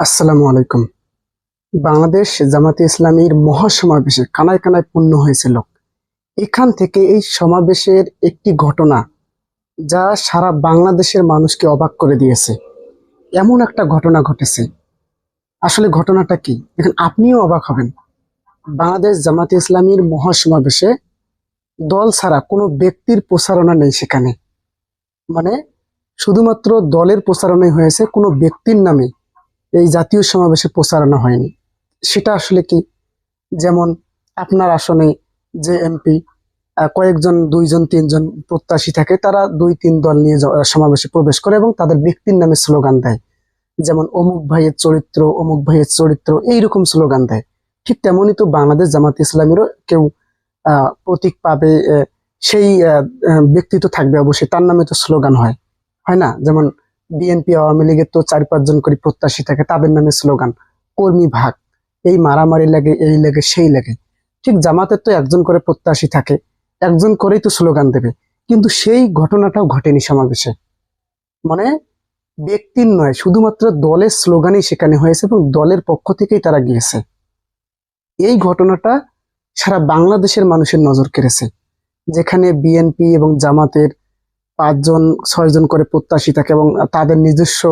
আসসালামু আলাইকুম। বাংলাদেশ জামাতে ইসলামীর মহাসমাবেশে কানায় কানায় পূর্ণ হয়েছিল এখান থেকে এই সমাবেশের একটি ঘটনা যা সারা বাংলাদেশের মানুষকে অবাক করে দিয়েছে। এমন একটা ঘটনা ঘটেছে। আসলে ঘটনাটা কি? এখন আপনিও অবাক হবেন। বাংলাদেশ জামাতে ইসলামীর মহাসমাবেশে দল ছাড়া কোনো ব্যক্তির প্রচারণা নেই সেখানে। মানে শুধুমাত্র দলের প্রচারণাই হয়েছে, কোনো ব্যক্তির নামে এই জাতীয় সমাবেশে প্রচারণা হয়নি। সেটা আসলে কি? যেমন আপনার আসনে যে এমপি কয়েকজন, দুইজন, তিনজন প্রত্যাশী থাকে, তারা দুই, তিন দল নিয়ে সমাবেশে প্রবেশ করে এবং তাদের ব্যক্তির নামে স্লোগান দেয়। যেমন অমুক ভাইয়ের চরিত্র, অমুক ভাইয়ের চরিত্র, এইরকম স্লোগান দেয়। ঠিক তেমনই তো বাংলাদেশ জামাত ইসলামেরও কেউ প্রতীক পাবে সেই ব্যক্তি তো থাকবে অবশ্যই, তার নামে তো স্লোগান হয়। হয় না? যেমন বিএনপি আওয়ামী লীগের তো চার পাঁচজন করে প্রত্যাশী থাকে, তাদের নামে স্লোগান, কর্মী ভাগ। এই মারামারি লাগে, এই লাগে, সেই লাগে। ঠিক জামাতের তো একজন করে প্রত্যাশী থাকে, একজন করেই তো স্লোগান দেবে। কিন্তু সেই ঘটনাটাও ঘটেনি সমাবেশে। মানে ব্যক্তির নয়, শুধুমাত্র দলের স্লোগানই সেখানে হয়েছে এবং দলের পক্ষ থেকেই তারা গিয়েছে। এই ঘটনাটা সারা বাংলাদেশের মানুষের নজর কেড়েছে। যেখানে বিএনপি এবং জামাতের পাঁচজন, ছয়জন করে প্রত্যাশী থাকে এবং তাদের নিজস্ব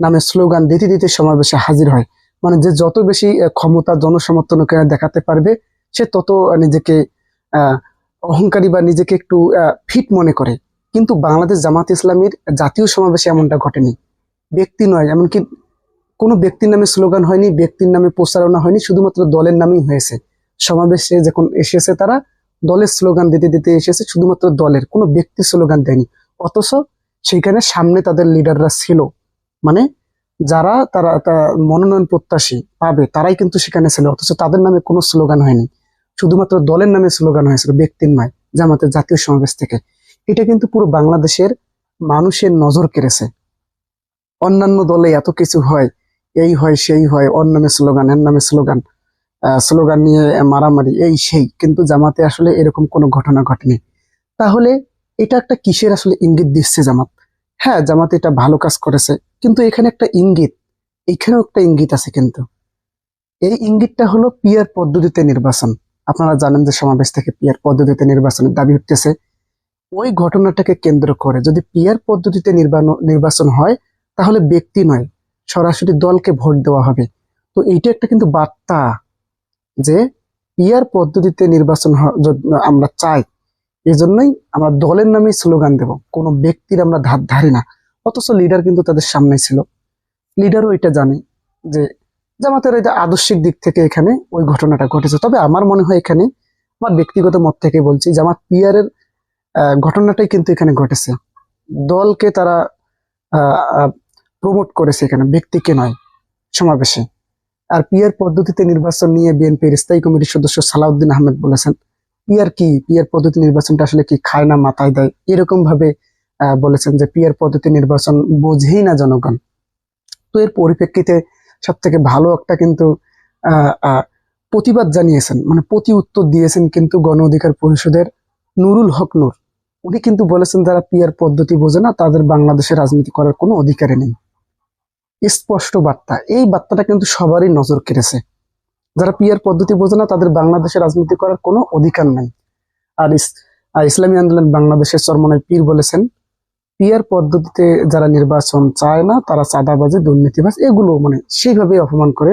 নামে স্লোগান দিতে দিতে সমাবেশে হাজির হয়। মানে যে যত বেশি ক্ষমতা জনসমর্থনকে দেখাতে পারবে, সে তত নিজেকে অহংকারী বা নিজেকে একটু ফিট মনে করে। কিন্তু বাংলাদেশ জামাত ইসলামীর জাতীয় সমাবেশে এমনটা ঘটেনি। ব্যক্তি নয়, এমনকি কোনো ব্যক্তির নামে স্লোগান হয়নি, ব্যক্তির নামে প্রচারণা হয়নি, শুধুমাত্র দলের নামেই হয়েছে। সমাবেশে যখন এসেছে তারা, দলের স্লোগান দিতে দিতে এসেছে, শুধুমাত্র দলের, কোনো ব্যক্তি স্লোগান দেয়নি। অথচ সেখানে সামনে তাদের লিডাররা ছিল। মানে যারা তারা মনোনয়ন প্রত্যাশী পাবে, তারাই কিন্তু সেখানে ছিল। অথচ তাদের নামে কোনো স্লোগান হয়নি। শুধুমাত্র দলের নামে স্লোগান হয়েছিল, ব্যক্তির নয়, জামাতের জাতীয় সমাবেশ থেকে। এটা কিন্তু পুরো বাংলাদেশের মানুষের নজর কেড়েছে। অন্যান্য দলে এত কিছু হয়, এই হয়, সেই হয়, ওর নামে স্লোগান, এর নামে স্লোগান স্লোগান নিয়ে মারামারি, এই সেই। কিন্তু জামাতে আসলে এরকম কোনো ঘটনা ঘটেনি। তাহলে এটা একটা কিসের আসলে ইঙ্গিত দিচ্ছে জামাত? হ্যাঁ জামাত এটা ভালো কাজ করেছে, কিন্তু এখানে একটা ইঙ্গিত, এখানেও একটা ইঙ্গিত আছে কিন্তু। এই ইঙ্গিতটা হলো পিয়ার পদ্ধতিতে নির্বাচন। আপনারা জানেন যে সমাবেশ থেকে পিয়ার পদ্ধতিতে নির্বাচনের দাবি উঠতেছে। ওই ঘটনাটাকে কেন্দ্র করে যদি পিয়ার পদ্ধতিতে নির্বাচন হয়, তাহলে ব্যক্তি নয়, সরাসরি দলকে ভোট দেওয়া হবে। তো এইটা একটা কিন্তু বার্তা যে পিয়ার পদ্ধতিতে নির্বাচন আমরা চাই। এই জন্যই আমরা দলের নামে স্লোগান দেব। কোনো ব্যক্তির আমরা ধার ধারি না। অথচ লিডার কিন্তু তাদের সামনে ছিল। লিডারও এটা জানে যে জামাতের এটা আদর্শিক দিক থেকে এখানে ওই ঘটনাটা ঘটেছে। তবে আমার মনে হয় এখানে, আমার ব্যক্তিগত মত থেকে বলছি, জামাত পিয়ারের ঘটনাটাই কিন্তু এখানে ঘটেছে। দলকে তারা প্রমোট করেছে এখানে, ব্যক্তিকে নয়, সমাবেশে। আর পিয়ার পদ্ধতিতে নির্বাচন নিয়ে বিএনপির স্থায়ী কমিটির সদস্য সালাউদ্দিন আহমেদ বলেছেন পিয়ার কি? পিয়ার পদ্ধতি নির্বাচনটা আসলে কি খায় না মাথায় দেয়? এরকম ভাবে বলেছেন যে পিয়ার পদ্ধতি নির্বাচন বোঝেই না জনগণ। তো এর পরিপ্রেক্ষিতে সব থেকে ভালো একটা কিন্তু প্রতিবাদ জানিয়েছেন মানে প্রতি উত্তর দিয়েছেন কিন্তু গণ অধিকার পরিষদের নুরুল হক নূর। উনি কিন্তু বলেছেন যারা পিয়ার পদ্ধতি বোঝে না, তাদের বাংলাদেশে রাজনীতি করার কোনো অধিকারই নেই। স্পষ্ট বার্তা। এই বার্তাটা কিন্তু সবারই নজর কেড়েছে। যারা পিয়ার পদ্ধতি বোঝে না, তাদের বাংলাদেশে রাজনীতি করার কোনো অধিকার নাই। আর ইসলামী আন্দোলন বাংলাদেশের চরমনায় পীর বলেছেন, পিয়ার পদ্ধতিতে যারা নির্বাচন চায় না, তারা চাঁদাবাজি, দুর্নীতিবাজ, এগুলো মানে সেইভাবে অপমান করে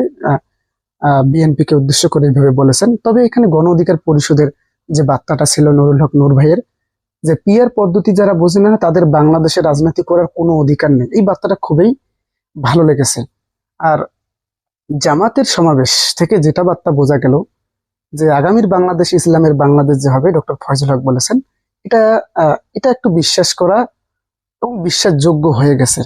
বিএনপি কে উদ্দেশ্য করে এইভাবে বলেছেন। তবে এখানে গণ অধিকার পরিষদের যে বার্তাটা ছিল নুরুল হক নূর ভাইয়ের, যে পিয়ার পদ্ধতি যারা বোঝে না, তাদের বাংলাদেশে রাজনীতি করার কোনো অধিকার নেই। এই বার্তাটা খুবই ভালো লেগেছে। আর জামাতের সমাবেশ থেকে যেটা বার্তা বোঝা গেল যে আগামীর বাংলাদেশ, ইসলামের বাংলাদেশ যে হবে ডক্টর ফয়জুল হক বলেছেন, এটা এটা একটু বিশ্বাস করা এবং বিশ্বাসযোগ্য হয়ে গেছে।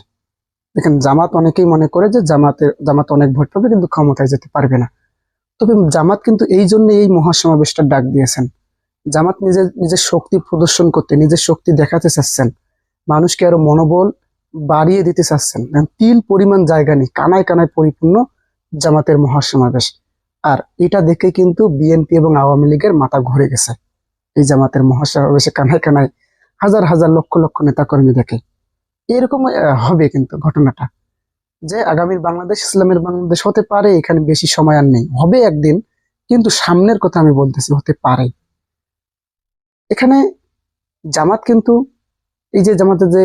দেখেন, জামাত অনেকেই মনে করে যে জামাতের, জামাত অনেক ভোট পাবে কিন্তু ক্ষমতায় যেতে পারবে না। তবে জামাত কিন্তু এই জন্য এই মহাসমাবেশটা ডাক দিয়েছেন। জামাত নিজের নিজের শক্তি প্রদর্শন করতে, নিজের শক্তি দেখাতে চাচ্ছেন। মানুষকে আরও মনোবল বাড়িয়ে দিতে চাচ্ছেন। তিল পরিমাণ জায়গা নেই, কানায় কানায় পরিপূর্ণ জামাতের মহাসমাবেশ। আর এটা দেখে কিন্তু বিএনপি এবং আওয়ামী লীগের মাথা ঘুরে গেছে। এই জামাতের মহাসমাবেশে কানায় কানায় হাজার হাজার লক্ষ লক্ষ নেতাকর্মী দেখে। এরকম হবে কিন্তু ঘটনাটা। যে আগামীর বাংলাদেশ, ইসলামের বাংলাদেশ হতে পারে, এখানে বেশি সময় আর নেই। হবে একদিন, কিন্তু সামনের কথা আমি বলতেছি, হতে পারে। এখানে জামাত কিন্তু, এই যে জামাতের যে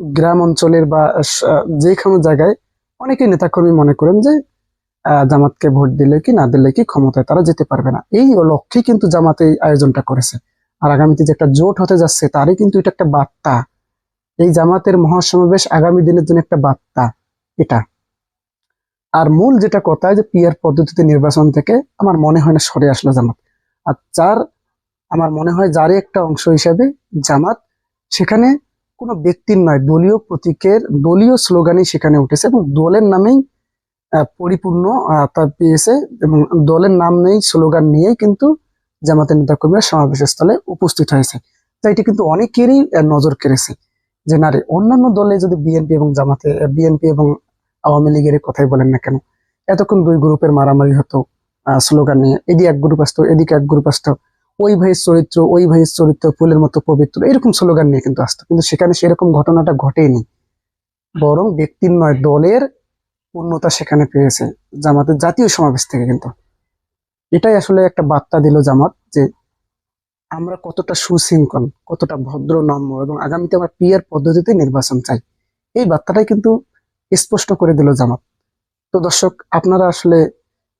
গ্রাম অঞ্চলের বা যে কোনো জায়গায় অনেকেই নেতাকর্মী মনে করেন যে জামাতকে ভোট দিলে কি, না দিলে কি ক্ষমতায় তারা যেতে পারবে না। এই লক্ষ্যে কিন্তু জামাত এই আয়োজনটা করেছে। আর আগামীতে যে একটা জোট হতে যাচ্ছে, তারই কিন্তু এটা একটা বার্তা। এই জামাতের মহাসমাবেশ আগামী দিনের জন্য একটা বার্তা, এটা। আর মূল যেটা কথা, যে পিয়ার পদ্ধতিতে নির্বাচন থেকে আমার মনে হয় না সরে আসলো জামাত। আর যার, আমার মনে হয় যারই একটা অংশ হিসেবে জামাত সেখানে কোনো ব্যক্তির নয়, দলীয় প্রতীকের দলীয় স্লোগানই সেখানে উঠেছে এবং দলের নামেই পরিপূর্ণ তা পেয়েছে এবং দলের নাম নেই, স্লোগান নিয়েই কিন্তু জামাতের নেতাকর্মীরা সমাবেশ স্থলে উপস্থিত হয়েছে। তো এটি কিন্তু অনেকেরই নজর কেড়েছে যে, না রে, অন্যান্য দলে যদি বিএনপি এবং জামাতে বিএনপি এবং আওয়ামী লীগের কথাই বলেন না কেন? এতক্ষণ দুই গ্রুপের মারামারি হতো স্লোগান নিয়ে। এদিকে এক গ্রুপ আসতো, এদিকে এক গ্রুপ আসতো। ওই ভাইয়ের চরিত্র, ওই ভাইয়ের চরিত্র, ফুলের মতো পবিত্র, এরকম স্লোগান নিয়ে কিন্তু আসতো। কিন্তু সেখানে সেরকম ঘটনাটা ঘটেনি। বরং ব্যক্তির নয়, দলের পূর্ণতা সেখানে পেয়েছে জামাতের জাতীয় সমাবেশ থেকে কিন্তু। এটাই আসলে একটা বার্তা দিল জামাত যে আমরা কতটা সুশৃঙ্খল, কতটা ভদ্র নম্র এবং আগামীতে আমরা পিয়ার পদ্ধতিতে নির্বাচন চাই। এই বার্তাটাই কিন্তু স্পষ্ট করে দিল জামাত। তো দর্শক, আপনারা আসলে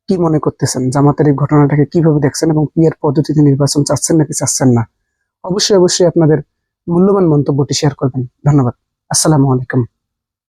কি মনে করতেছেন? জামাতের এই ঘটনাটাকে কীভাবে দেখছেন এবং পিয়ার পদ্ধতিতে নির্বাচন চাচ্ছেন নাকি চাচ্ছেন না? অবশ্যই অবশ্যই আপনাদের মূল্যবান মন্তব্যটি শেয়ার করবেন। ধন্যবাদ। আসসালামু আলাইকুম।